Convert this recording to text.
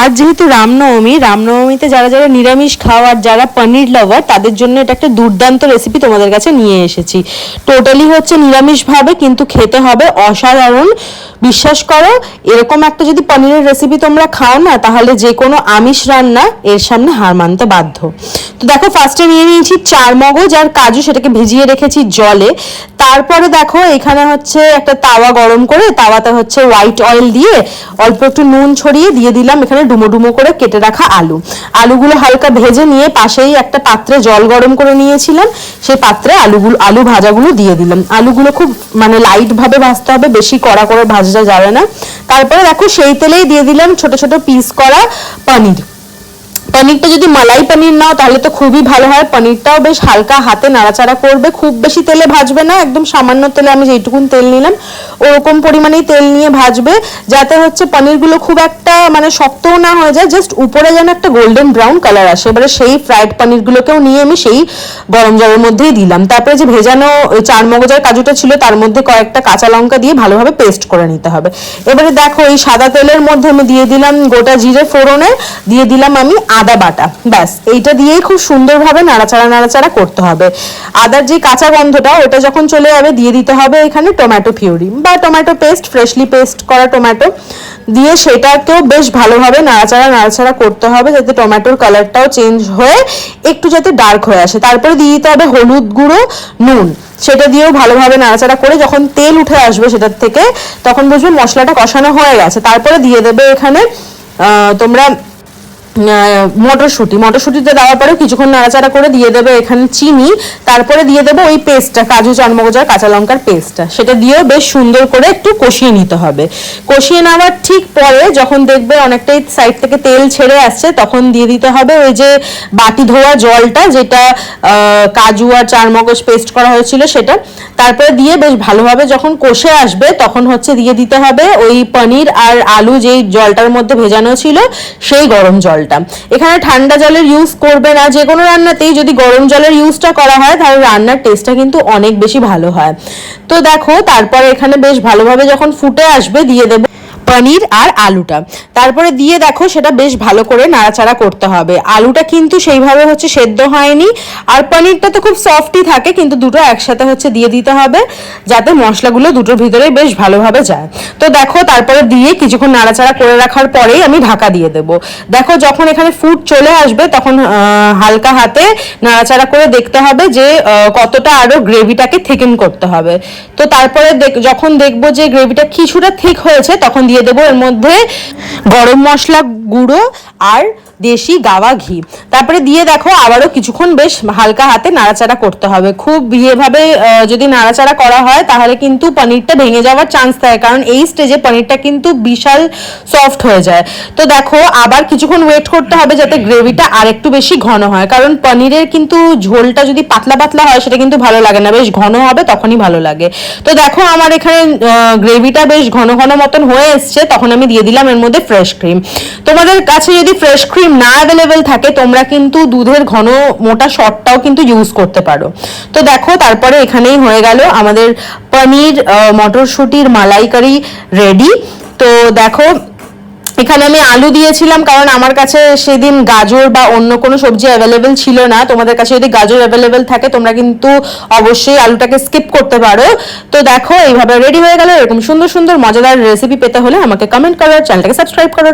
আজ যেহেতু রামনবমী, রামনবমীতে যারা যারা নিরামিষ খাওয়ার যারা পনির লাভার তাদের জন্য এটা একটা দুর্দান্ত রেসিপি তোমাদের কাছে নিয়ে এসেছি। টোটালি হচ্ছে নিরামিষভাবে, কিন্তু খেতে হবে অসাধারণ। বিশ্বাস করো, এরকম একটা যদি পনিরের রেসিপি তোমরা খাও না, তাহলে যে কোনো আমিষ রান্না এর সামনে হার মানতে বাধ্য। তো দেখো ফার্স্টে নিয়ে নিয়েছি চার মগজ আর কাজু, সেটাকে ভিজিয়ে রেখেছি জলে। তারপরে দেখো, এখানে হচ্ছে একটা তাওয়া গরম করে তাওয়াতে হচ্ছে হোয়াইট অয়েল দিয়ে অল্প একটু নুন ছড়িয়ে দিয়ে দিলাম এখানে ডুমো ডুমো করে কেটে রাখা আলু। আলুগুলো হালকা ভেজে নিয়ে পাশেই একটা পাত্রে জল গরম করে নিয়েছিলাম, সেই পাত্রে আলুগুলো, আলু ভাজাগুলো দিয়ে দিলাম। আলুগুলো খুব মানে লাইট ভাবে ভাজতে হবে, বেশি কড়া করে ভাজা যাবে না। তারপরে দেখো, সেই তেলেই দিয়ে দিলাম ছোট ছোট পিস করা পনির। পনিরটা যদি মালাই পনির নাও, তাহলে তো খুবই ভালো হয়। পনিরটাও বেশ হালকা হাতে নাড়াচাড়া করবে। খুব বেশি তেলে ভাজবে না, একদম সামান্য তেলে আমি যেইটুকুন তেল নিলাম। ওরকম পরিমাণেই তেল নিয়ে ভাজবে, যাতে হচ্ছে পনিরগুলো খুব একটা মানে শক্তও না হয়ে যায়, জাস্ট উপরে যেন একটা গোল্ডেন ব্রাউন কালার আসে। এবারে সেই ফ্রাইড পনিরগুলোকেও নিয়ে আমি সেই গরম জলের মধ্যেই দিলাম। তারপরে যে ভেজানো চার মগজের কাজুটা ছিল, তার মধ্যে কয়েকটা কাঁচা লঙ্কা দিয়ে ভালোভাবে পেস্ট করে নিতে হবে। এবারে দেখো, এই সাদা তেলের মধ্যে আমি দিয়ে দিলাম গোটা জিরে ফোড়নে। দিয়ে দিলাম আমি আদা বাটা। ব্যাস, এইটা দিয়েই খুব সুন্দরভাবে নাড়াচাড়া নাড়াচাড়া করতে হবে। আদার যে কাঁচা গন্ধটা, ওটা যখন চলে যাবে, দিয়ে দিতে হবে এখানে টমেটো পিউরি বা টমেটো পেস্ট ফ্রেশলি পেস্ট করা টমেটো দিয়ে সেটাকেও বেশ ভালোভাবে নাড়াচাড়া নাড়াচাড়া করতে হবে, যাতে টমেটোর কালারটাও চেঞ্জ হয়ে একটু যাতে ডার্ক হয়ে আসে। তারপরে দিয়ে দিতে হবে হলুদ গুঁড়ো, নুন। সেটা দিয়েও ভালোভাবে নাড়াচাড়া করে যখন তেল উঠে আসবে সেটার থেকে, তখন বুঝবে মশলাটা কষানো হয়ে গেছে। তারপরে দিয়ে দেবে এখানে তোমরা মটরশুঁটি। মটরশুঁটিতে দেওয়ার পরে কিছুক্ষণ নাড়াচাড়া করে দিয়ে দেবে এখানে চিনি। তারপরে দিয়ে দেবে ওই পেস্টটা, কাজু চারমগজ আর কাঁচা লঙ্কার পেস্টটা। সেটা দিয়েও বেশ সুন্দর করে একটু কষিয়ে নিতে হবে। কষিয়ে নেওয়ার ঠিক পরে যখন দেখবে অনেকটাই সাইড থেকে তেল ছেড়ে আসছে, তখন দিয়ে দিতে হবে ওই যে বাটি ধোয়া জলটা, যেটা কাজু আর চারমগজ পেস্ট করা হয়েছিল সেটা। তারপরে দিয়ে বেশ ভালোভাবে যখন কষে আসবে, তখন হচ্ছে দিয়ে দিতে হবে ওই পনির আর আলু যেই জলটার মধ্যে ভেজানো ছিল, সেই গরম জলটা। এখানে ঠান্ডা জলের ইউজ করবে না, যে কোনো রান্নাতেই যদি গরম জলের ইউজটা করা হয়, তাহলে রান্নার টেস্টটা কিন্তু অনেক বেশি ভালো হয়। তো দেখো, তারপরে এখানে বেশ ভালোভাবে যখন ফুটে আসবে, দিয়ে দেবো পনির আর আলুটা। তারপরে দিয়ে দেখো সেটা বেশ ভালো করে নাড়াচাড়া করতে হবে। আলুটা কিন্তু সেইভাবে হচ্ছে সেদ্ধ হয়নি। আর পনিরটা তো খুব সফটই থাকে, কিন্তু দুটো একসাথে হচ্ছে দিয়ে দিতে হবে, যাতে মশলাগুলো দুটোর ভিতরে বেশ ভালোভাবে যায়। তো দেখো, তারপরে দিয়ে কিছুক্ষণ নাড়াচাড়া করে রাখার পরেই আমি ঢাকা দিয়ে দেবো। দেখো, যখন এখানে ফুড চলে আসবে, তখন হালকা হাতে নাড়াচাড়া করে দেখতে হবে যে কতটা আরও গ্রেভিটাকে থিকেন করতে হবে। তো তারপরে যখন দেখব যে গ্রেভিটা কিছুটা ঠিক হয়েছে, তখন দিয়ে দেবো। এর মধ্যে গরম মশলা গুঁড়ো আর দেশি গাওয়া ঘি। তারপরে দিয়ে দেখো আবারও কিছুক্ষণ বেশ হালকা হাতে নাড়াচাড়া করতে হবে। খুব আহ, যদি নাড়াচাড়া করা হয় তাহলে কিন্তু পনিরটা ভেঙে যাওয়ার চান্স থাকে কারণ এই স্টেজে পনিরটা কিন্তু বিশাল সফট হয়ে যায়। তো দেখো আবার কিছুক্ষণ ওয়েট করতে হবে যাতে গ্রেভিটা আর একটু বেশি ঘন হয় কারণ পনিরের কিন্তু ঝোলটা যদি পাতলা পাতলা হয় সেটা কিন্তু ভালো লাগে না। বেশ ঘন হবে তখনই ভালো লাগে। তো দেখো আমার এখানে গ্রেভিটা বেশ ঘন ঘন মতন হয়ে এসছে তখন আমি দিয়ে দিলাম এর মধ্যে ফ্রেশ ক্রিম তোমাদের কাছে যদি ফ্রেশ ক্রিম না অ্যাভেলেবেল থাকে, তোমরা কিন্তু দুধের ঘন মোটা শটটাও কিন্তু ইউজ করতে পারো। তো দেখো, তারপরে এখানেই হয়ে গেল আমাদের পনির মটরশুঁটির মালাইকারি রেডি তো দেখো, এখানে আমি আলু দিয়েছিলাম, কারণ আমার কাছে সেদিন গাজর বা অন্য কোনো সবজি অ্যাভেলেবেল ছিল না। তোমাদের কাছে যদি গাজর অ্যাভেলেবেল থাকে, তোমরা কিন্তু অবশ্যই আলুটাকে স্কিপ করতে পারো। তো দেখো, এইভাবে রেডি হয়ে গেল। এরকম সুন্দর সুন্দর মজাদার রেসিপি পেতে হলে আমাকে কমেন্ট করো চ্যানেলটাকে সাবস্ক্রাইব করো।